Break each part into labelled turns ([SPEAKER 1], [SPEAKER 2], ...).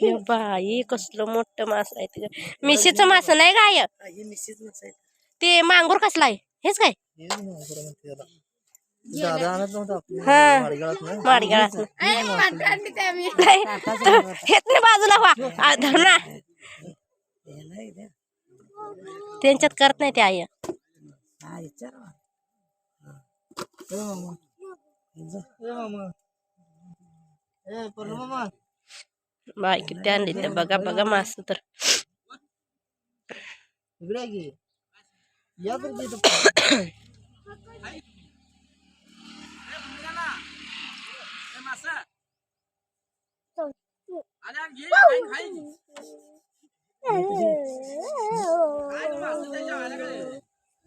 [SPEAKER 1] हे बाई कसलं मोठं मास आहे ते मिशीचं मास नाही गाय
[SPEAKER 2] हे
[SPEAKER 1] ते मांगूर कसला आहे हेच काय
[SPEAKER 2] हे मांजरं म्हणते त्याला. दादा आणत नव्हता आपण
[SPEAKER 1] हा.
[SPEAKER 2] माडगाळात ना
[SPEAKER 1] माडगाळात हेच नाही बाजूला व्हा आ, धर ना
[SPEAKER 2] हे नाही द्या.
[SPEAKER 1] त्यांच्यात करत नाही ते आई
[SPEAKER 2] हा, विचार ना. हा. ए मामा. जा. ए मामा. ए, पन्नू मामा.
[SPEAKER 1] बाई किती आणली ते बघा बघा मास तर
[SPEAKER 2] इकडे आहे की. या तर ते इथं.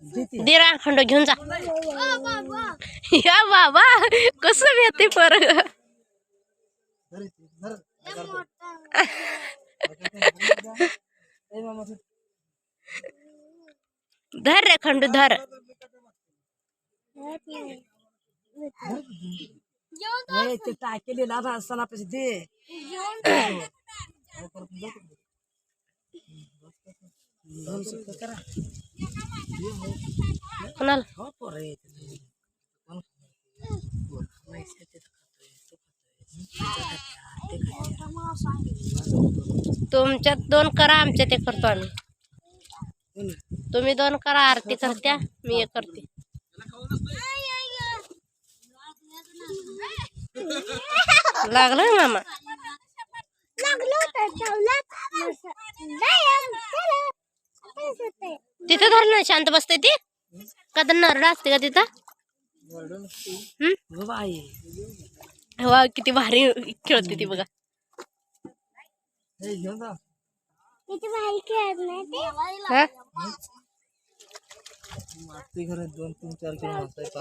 [SPEAKER 2] दे ते.
[SPEAKER 1] दिरा खंड घेऊन जा या बाबा कसं येते पर
[SPEAKER 2] धर
[SPEAKER 1] रे खंड धर।
[SPEAKER 2] ते दोन करा आम ते
[SPEAKER 1] करतो आम्ही तुम्ही दोन करा आरती करत्या मी एक करते. लागलं ना मामा? तिथं धर ना शांत बसते ती. का तर नरड असते का तिथं. हम्म
[SPEAKER 2] हो
[SPEAKER 1] वा किती भारी खेळते ती बघा.
[SPEAKER 2] हे घेऊन जा.
[SPEAKER 1] हा?
[SPEAKER 2] माती घरात दोन तीन चार किलो मासा आहे.